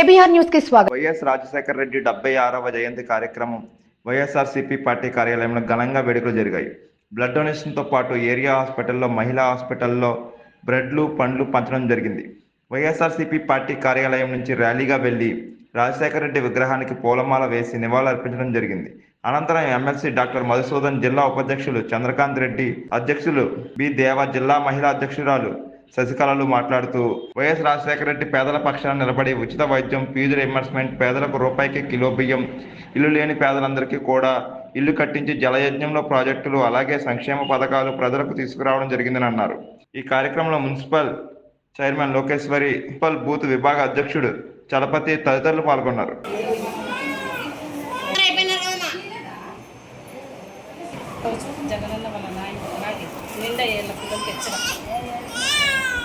KBR న్యూస్కి స్వాగతం. YS Rajasekhara Reddy డెబ్బై ఆరవ జయంతి కార్యక్రమం వైఎస్ఆర్సీపీ పార్టీ కార్యాలయంలో ఘనంగా వేడుకలు జరిగాయి. బ్లడ్ డొనేషన్తో పాటు ఏరియా హాస్పిటల్లో మహిళా హాస్పిటల్లో బ్రెడ్లు పండ్లు పంచడం జరిగింది. వైఎస్ఆర్సీపీ పార్టీ కార్యాలయం నుంచి ర్యాలీగా వెళ్ళి రాజశేఖర రెడ్డి విగ్రహానికి పూలమాల వేసి నివాళులర్పించడం జరిగింది. అనంతరం ఎమ్మెల్సీ డాక్టర్ మధుసూదన్ జిల్లా ఉపాధ్యక్షులు చంద్రకాంత్ రెడ్డి అధ్యక్షులు బి దేవ జిల్లా మహిళా అధ్యక్షురాలు శశికళలు మాట్లాడుతూ వైఎస్ రాజశేఖర రెడ్డి పేదల పక్షాన నిలబడి ఉచిత వైద్యం ఫీజు రియంబర్స్మెంట్ పేదలకు రూపాయికి కిలో బియ్యం ఇల్లు లేని పేదలందరికీ కూడా ఇల్లు కట్టించి జలయజ్ఞంలో ప్రాజెక్టులు అలాగే సంక్షేమ పథకాలు ప్రజలకు తీసుకురావడం జరిగిందని అన్నారు. ఈ కార్యక్రమంలో municipal chairman Lokeshwari municipal booth విభాగ అధ్యక్షుడు చలపతి తదితరులు పాల్గొన్నారు. జగనన్న వాళ్ళ నాయన నిండా ఏళ్ళ పిల్లలకి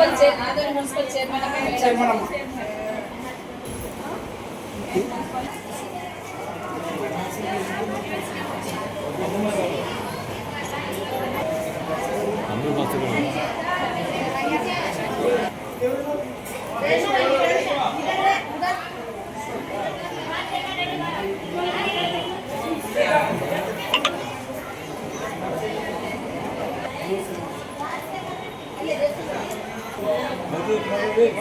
Municipal chairman chairman Thank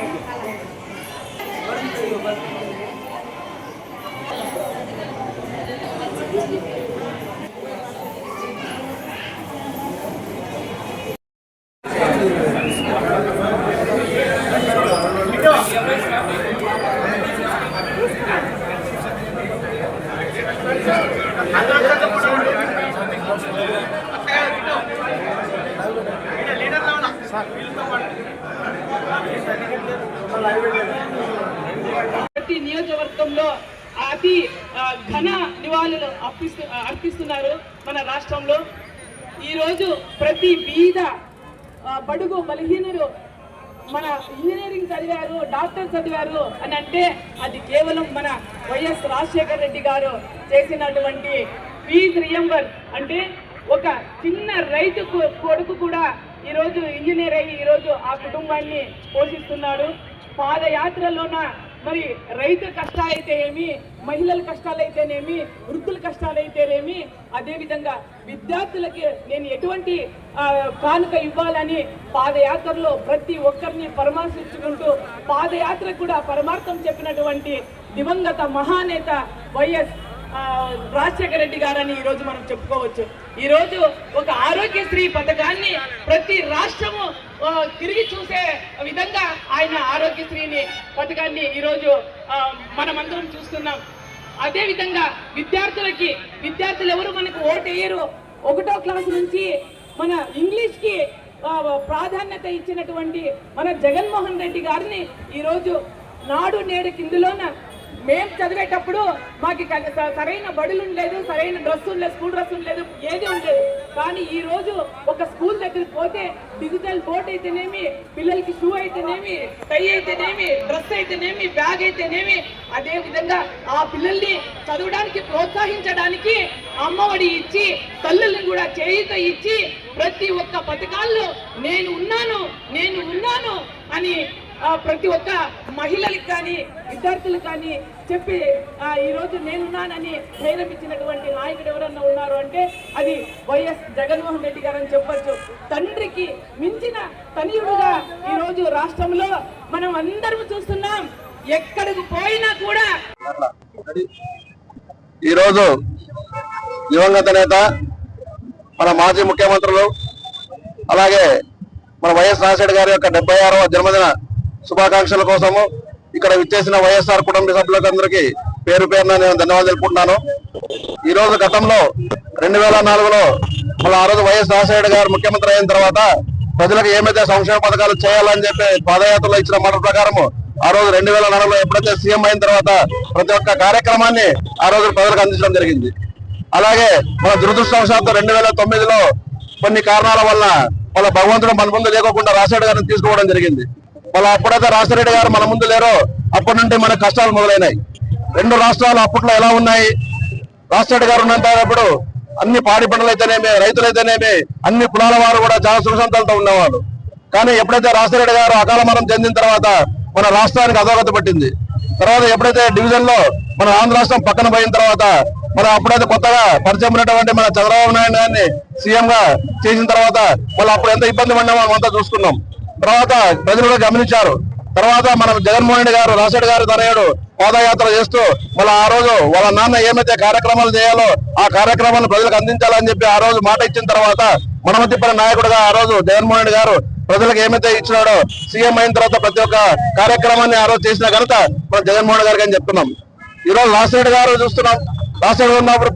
you. ప్రతి నియోజకవర్గంలో అతి ఘన నివాళులు అర్పిస్తు అర్పిస్తున్నారు మన రాష్ట్రంలో. ఈరోజు ప్రతి బీద బడుగు బలహీనులు మన ఇంజనీరింగ్ చదివారు డాక్టర్ చదివారు అని అంటే అది కేవలం మన వైఎస్ రాజశేఖర రెడ్డి గారు చేసినటువంటి ఫీజ్ రియంబర్ అంటే ఒక చిన్న రైతు కొడుకు కూడా ఈరోజు ఇంజనీర్ అయ్యి ఈరోజు ఆ కుటుంబాన్ని పోషిస్తున్నాడు. పాదయాత్రలోన మరి రైతు కష్టాలైతే ఏమి మహిళల కష్టాలైతేనేమి వృద్ధుల కష్టాలైతేనేమి అదేవిధంగా విద్యార్థులకి నేను ఎటువంటి కానుక ఇవ్వాలని పాదయాత్రలో ప్రతి ఒక్కరిని పరామర్శించుకుంటూ పాదయాత్ర కూడా పరమార్థం చెప్పినటువంటి దివంగత మహానేత వైఎస్ రాజశేఖర రెడ్డి గారని ఈ రోజు మనం చెప్పుకోవచ్చు. ఈ రోజు ఒక ఆరోగ్యశ్రీ పథకాన్ని ప్రతి రాష్ట్రము తిరిగి చూసే విధంగా ఆయన ఆరోగ్యశ్రీని పథకాన్ని ఈ రోజు మనమందరం చూస్తున్నాం. అదే విధంగా విద్యార్థులకి విద్యార్థులు ఎవరు మనకు ఓటేయరు ఒకటో క్లాస్ నుంచి మన ఇంగ్లీష్కి ప్రాధాన్యత ఇచ్చినటువంటి మన జగన్మోహన్ రెడ్డి గారిని ఈరోజు నాడు నేడు కిందులోన మేము చదివేటప్పుడు మాకు సరైన బడులు ఉండలేదు సరైన డ్రెస్ ఉండలేదు స్కూల్ డ్రెస్ ఉండలేదు ఏది ఉండలేదు. కానీ ఈ రోజు ఒక స్కూల్ దగ్గరికి పోతే డిజిటల్ బోర్డ్ అయితేనేమి పిల్లలకి షూ అయితేనేమి టై అయితేనేమి డ్రెస్ అయితేనేమి బ్యాగ్ అయితేనేమి అదే విధంగా ఆ పిల్లల్ని చదవడానికి ప్రోత్సహించడానికి అమ్మఒడి ఇచ్చి తల్లుల్ని కూడా చేయిత ఇచ్చి ప్రతి ఒక్క పథకాల్లో నేను ఉన్నాను నేను ఉన్నాను అని ప్రతి ఒక్క మహిళలకు కానీ విద్యార్థులకు కానీ చెప్పి ఈరోజు ఈ రోజు నేనున్నానని ధైర్యం ఇచ్చినటువంటి నాయకుడు ఎవరన్నా ఉన్నారు అంటే అది వైఎస్ జగన్మోహన్ రెడ్డి గారు అని చెప్పచ్చు. తండ్రికి మించిన తనయుడుగా ఈ రోజు రాష్ట్రంలో మనం అందరం చూస్తున్నాం. ఎక్కడికి పోయినా కూడా ఈరోజు దివంగత నేత మన మాజీ ముఖ్యమంత్రులు అలాగే మన వైఎస్ రాజశేఖర్ గారి యొక్క డెబ్బై ఆరవ జన్మదిన శుభాకాంక్షల కోసము ఇక్కడ విచ్చేసిన వైఎస్ఆర్ కుటుంబ సభ్యులకు అందరికీ పేరు పేరున నేను ధన్యవాదాలు తెలుపుకుంటున్నాను. ఈ రోజు గతంలో రెండు వేల నాలుగులో మళ్ళీ ఆ రోజు వైఎస్ రాజశేఖర గారు ముఖ్యమంత్రి అయిన తర్వాత ప్రజలకు ఏమైతే సంక్షేమ పథకాలు చేయాలని చెప్పి పాదయాత్రలో ఇచ్చిన మాట ప్రకారము ఆ రోజు రెండు వేల నాలుగులో ఎప్పుడైతే సీఎం అయిన తర్వాత ప్రతి ఒక్క కార్యక్రమాన్ని ఆ రోజు ప్రజలకు అందించడం జరిగింది. అలాగే మన దురదృష్టవశాత్తు రెండు వేల తొమ్మిదిలో కొన్ని కారణాల వల్ల వాళ్ళ భగవంతుడు మన ముందు లేకోకుండా రాజశేఖర గారిని తీసుకోవడం జరిగింది. మళ్ళీ అప్పుడైతే రాజశేఖర గారు మన ముందు లేరో అప్పటి నుండి మన కష్టాలు మొదలైనాయి. రెండు రాష్ట్రాలు అప్పట్లో ఎలా ఉన్నాయి? రాజశేఖర గారు ఉన్నప్పుడు అన్ని పాడి పంటలు అయితేనేమి రైతులైతేనేమి అన్ని కులాల వారు కూడా చాలా సుఖశాంతాలతో ఉండేవాళ్ళు. కానీ ఎప్పుడైతే రాజశేఖర గారు అకాల మరణం చెందిన తర్వాత మన రాష్ట్రానికి అధోగతి పట్టింది తర్వాత ఎప్పుడైతే డివిజన్లో మన ఆంధ్ర రాష్ట్రం పక్కన పోయిన తర్వాత మన అప్పుడైతే కొత్తగా పరిచయం ఉన్నటువంటి మన చంద్రబాబు నాయుడు గారిని సీఎం గా చేసిన తర్వాత వాళ్ళు అప్పుడు ఎంత ఇబ్బంది పడినా మనం అంతా చూసుకున్నాం. తర్వాత ప్రజలు కూడా గమనించారు. తర్వాత మనం జగన్మోహన్ రెడ్డి గారు రాజశేఖర గారు తనయుడు పాదయాత్ర చేస్తూ వాళ్ళ ఆ రోజు వాళ్ళ నాన్న ఏమైతే కార్యక్రమాలు చేయాలో ఆ కార్యక్రమాలను ప్రజలకు అందించాలని చెప్పి ఆ రోజు మాట ఇచ్చిన తర్వాత మనమతిపల్లి నాయకుడుగా ఆ రోజు జగన్మోహన్ రెడ్డి గారు ప్రజలకు ఏమైతే ఇచ్చినాడో సీఎం అయిన తర్వాత ప్రతి ఒక్క కార్యక్రమాన్ని ఆ రోజు చేసిన ఘనత మనం జగన్మోహన్ గారికి అని చెప్తున్నాం. ఈరోజు రోజు గారు చూస్తున్నాం. రాజశేఖర ఉన్నప్పుడు